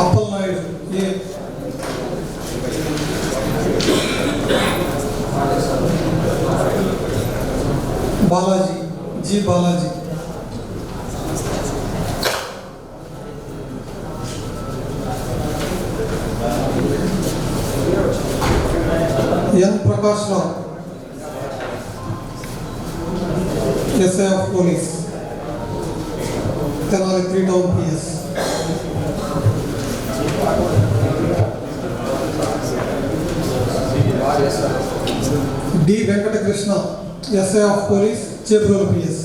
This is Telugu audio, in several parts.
só palmeiro. E... Balaji, de Balaji. E ando para baixo lá. Esse. Tem lá de 31 dias. D Venkatakrishna SI of police Chebrolu PS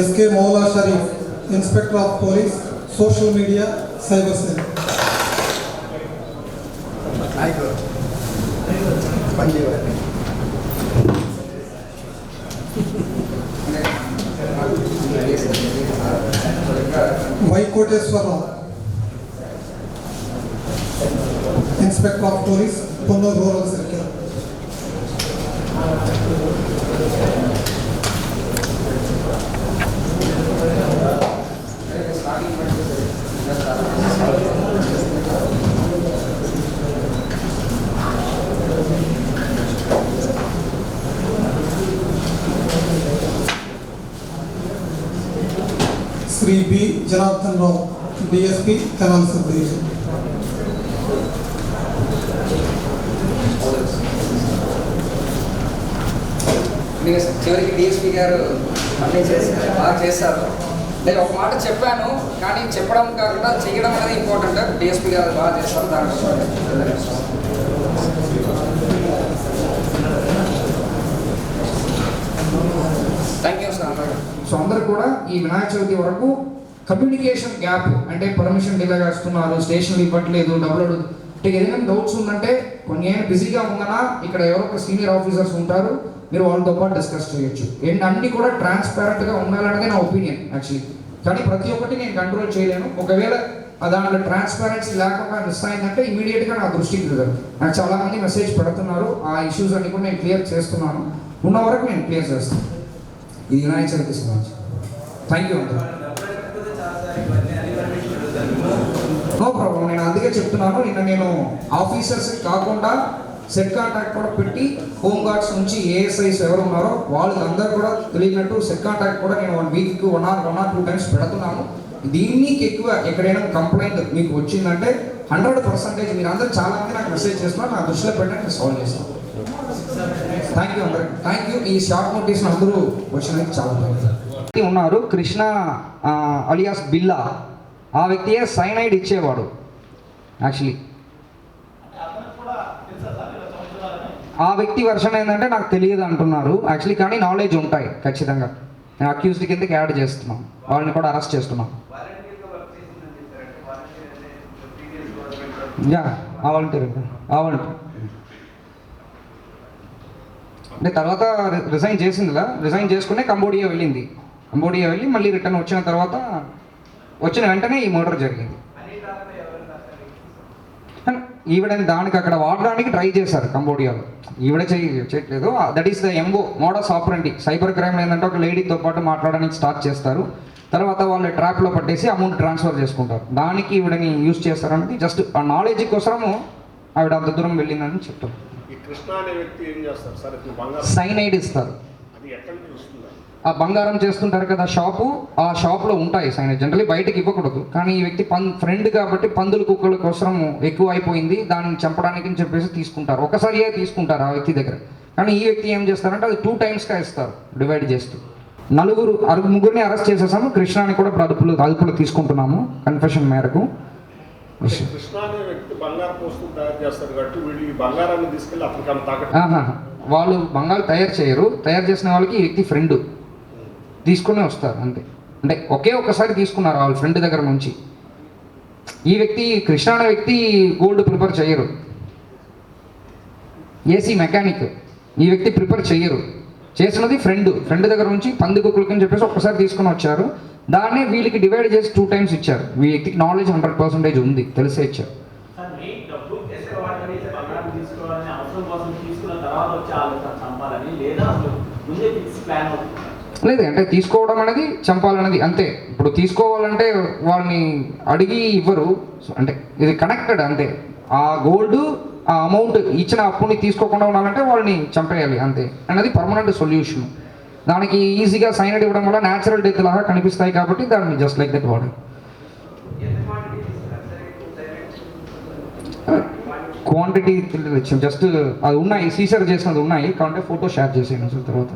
SK Moula Sharif inspector of police social media cyber cell Y Venkateshwar inspector of tourist Ponnur rural circle Shri B Janardhan Rao DSP Tenali చివరికి డిఎస్పీ గారు అన్నీ చేశారు బాగా చేశారు. నేను ఒక మాట చెప్పాను కానీ చెప్పడం కాకుండా చేయడం అనేది ఇంపార్టెంట్ డిఎస్పీ గారు బాగా చేశారు దాంట్లో థ్యాంక్ యూ సార్ సో అందరు కూడా ఈ వినాయక చవితి వరకు కమ్యూనికేషన్ గ్యాప్ అంటే పర్మిషన్ డిలే చేస్తున్నారు స్టేషన్లు ఇవ్వట్లేదు డబ్బులు అడుగు. అంటే ఏదైనా డౌట్స్ ఉందంటే కొన్ని ఏమైనా బిజీగా ఉందన్నా ఇక్కడ ఎవరో ఒక సీనియర్ ఆఫీసర్స్ ఉంటారు మీరు వాళ్ళతో పాటు డిస్కస్ చేయొచ్చు. ఏంటి అన్ని కూడా ట్రాన్స్పరెంట్గా ఉండాలనేది నా ఒపీనియన్ యాక్చువల్లీ కానీ ప్రతి ఒక్కటి నేను కంట్రోల్ చేయలేను. ఒకవేళ దానిలో దాంట్లో ట్రాన్స్పరెన్సీ లేకుండా మిస్ అయిందంటే ఇమీడియట్గా నా దృష్టికి దిగదు నాకు చాలా మంది మెసేజ్ పెడుతున్నారు. ఆ ఇష్యూస్ అన్ని కూడా నేను క్లియర్ చేస్తున్నాను. ఉన్న వరకు నేను క్లియర్ చేస్తాను. ఇది Vinayaka Chavithi thank you no problem నేను అందుకే చెప్తున్నాను నిన్న నేను ఆఫీసర్స్ కాకుండా సెట్ కాంటాక్ట్ కూడా పెట్టి హోమ్ గార్డ్స్ నుంచి ఏఎస్ఐస్ ఎవరు ఉన్నారో వాళ్ళందరూ కూడా తెలియనట్టు సెట్ కాంటాక్ట్ కూడా నేను one week one or one or two times పెడుతున్నాను. దీనికి ఎక్కువ ఎక్కడైనా కంప్లైంట్ మీకు వచ్చిందంటే హండ్రెడ్ పర్సెంటేజ్ మీరు అందరూ చాలా మంది నాకు మెసేజ్ చేస్తున్నారు నా దృష్టిలో పెట్టండి నేను సాల్వ్ చేస్తాను. థ్యాంక్ యూ అందరికి థ్యాంక్ యూ ఈ షార్ట్ నోటీస్ అందరూ వచ్చినందుకు చాలా థ్యాంక్ ఉన్నారు కృష్ణ అలియాస్ బిల్లా. ఆ వ్యక్తియే సైనైడ్ ఇచ్చేవాడు. యాక్చువల్లీ ఆ వ్యక్తి వర్షన్ ఏంటంటే నాకు తెలియదు అంటున్నారు. యాక్చువల్లీ కానీ నాలెడ్జ్ ఉంటాయి ఖచ్చితంగా. నేను అక్యూజ్డ్ కిందకి యాడ్ చేస్తున్నాం వాళ్ళని కూడా అరెస్ట్ చేస్తున్నాం యా ఆ వాలంటీర్ ఆ వాలంటీర్ అంటే తర్వాత రిజైన్ చేసిందిలా. రిజైన్ చేసుకునే కంబోడియా వెళ్ళింది. కంబోడియా వెళ్ళి మళ్ళీ రిటర్న్ వచ్చిన తర్వాత వచ్చిన వెంటనే ఈ మర్డర్ జరిగింది. ఈవిడని దానికి అక్కడ వాడడానికి ట్రై చేశారు కంబోడియాలో. ఈవిడ చేయ చేయట్లేదు that is the MO modus operandi cyber crime ఏంటంటే ఒక లేడీతో పాటు మాట్లాడడానికి స్టార్ట్ చేస్తారు. తర్వాత వాళ్ళు ట్రాప్లో పట్టేసి అమౌంట్ ట్రాన్స్ఫర్ చేసుకుంటారు. దానికి ఈవిడని యూజ్ చేస్తారనేది జస్ట్ ఆ నాలెడ్జ్ కోసము ఆవిడ అంత దూరం వెళ్ళిందని చెప్తారు. కృష్ణ అనే వ్యక్తి ఏం చేస్తారు? సార్ ఇతను బంగారం సైనైడ్ ఇస్తారు. అది ఎక్కడి నుంచి వస్తుందా? ఆ బంగారం చేస్తుంటారు కదా షాపు ఆ షాప్లో ఉంటాయి సైనైడ్ జనరల్లీ బయటకి ఇవ్వకూడదు. కానీ ఈ వ్యక్తి పం ఫ్రెండ్ కాబట్టి పందుల కుక్కల కోసం ఎక్కువ అయిపోయింది దాన్ని చంపడానికి అని చెప్పేసి తీసుకుంటారు. ఒకసారియే తీసుకుంటారు ఆ వ్యక్తి దగ్గర. కానీ ఈ వ్యక్తి ఏం చేస్తారంటే అది టూ టైమ్స్గా ఇస్తారు డివైడ్ చేస్తూ. నలుగురు అరుగు ముగ్గురిని అరెస్ట్ చేసేసాము. కృష్ణాని కూడా ఇప్పుడు అదుపులో అదుపులో తీసుకుంటున్నాము కన్ఫెషన్ మేరకు. కృష్ణ అనే వ్యక్తి బంగారం వస్తువు తయారు చేస్తాడు కాబట్టి వీళ్ళు ఈ బంగారాన్ని తీసుకెళ్ళి అతనికి అంత తాకట్టు ఆహా. వాళ్ళు బంగారు తయారు చేయరు. తయారు చేసిన వాళ్ళకి ఈ వ్యక్తి ఫ్రెండ్ తీసుకునే వస్తారు అంతే. అంటే ఒకే ఒక్కసారి తీసుకున్నారు వాళ్ళ ఫ్రెండ్ దగ్గర నుంచి. ఈ వ్యక్తి కృష్ణ అనే వ్యక్తి గోల్డ్ ప్రిపేర్ చేయరు. ఏసీ మెకానిక్ ఈ వ్యక్తి ప్రిపేర్ చేయరు. చేసినది ఫ్రెండ్ ఫ్రెండ్ దగ్గర నుంచి పంది కుక్కలకి అని చెప్పేసి ఒక్కసారి తీసుకొని వచ్చారు. దాన్ని వీళ్ళకి డివైడ్ చేసి టూ టైమ్స్ ఇచ్చారు. వీళ్ళకి నాలెడ్జ్ హండ్రెడ్ పర్సెంటేజ్ ఉంది తెలిసే ఇచ్చారు. లేదు అంటే తీసుకోవడం అనేది చంపాలనేది అంతే. ఇప్పుడు తీసుకోవాలంటే వాళ్ళని అడిగి ఇవ్వరు. అంటే ఇది కనెక్టెడ్ అంతే. ఆ గోల్డ్ ఆ అమౌంట్ ఇచ్చిన అప్పుని తీసుకోకుండా ఉండాలంటే వాళ్ళని చంపేయాలి అంతే. అనేది పర్మనెంట్ సొల్యూషన్ దానికి ఈజీగా సైనడ్ ఇవ్వడం వల్ల న్యాచురల్ డెత్ లాగా కనిపిస్తాయి కాబట్టి దాన్ని జస్ట్ లైక్ దట్ వాడు క్వాంటిటీ జస్ట్ అది ఉన్నాయి సీసర్ చేసినది ఉన్నాయి కాబట్టి ఫోటో షేర్ చేసాను సార్ తర్వాత.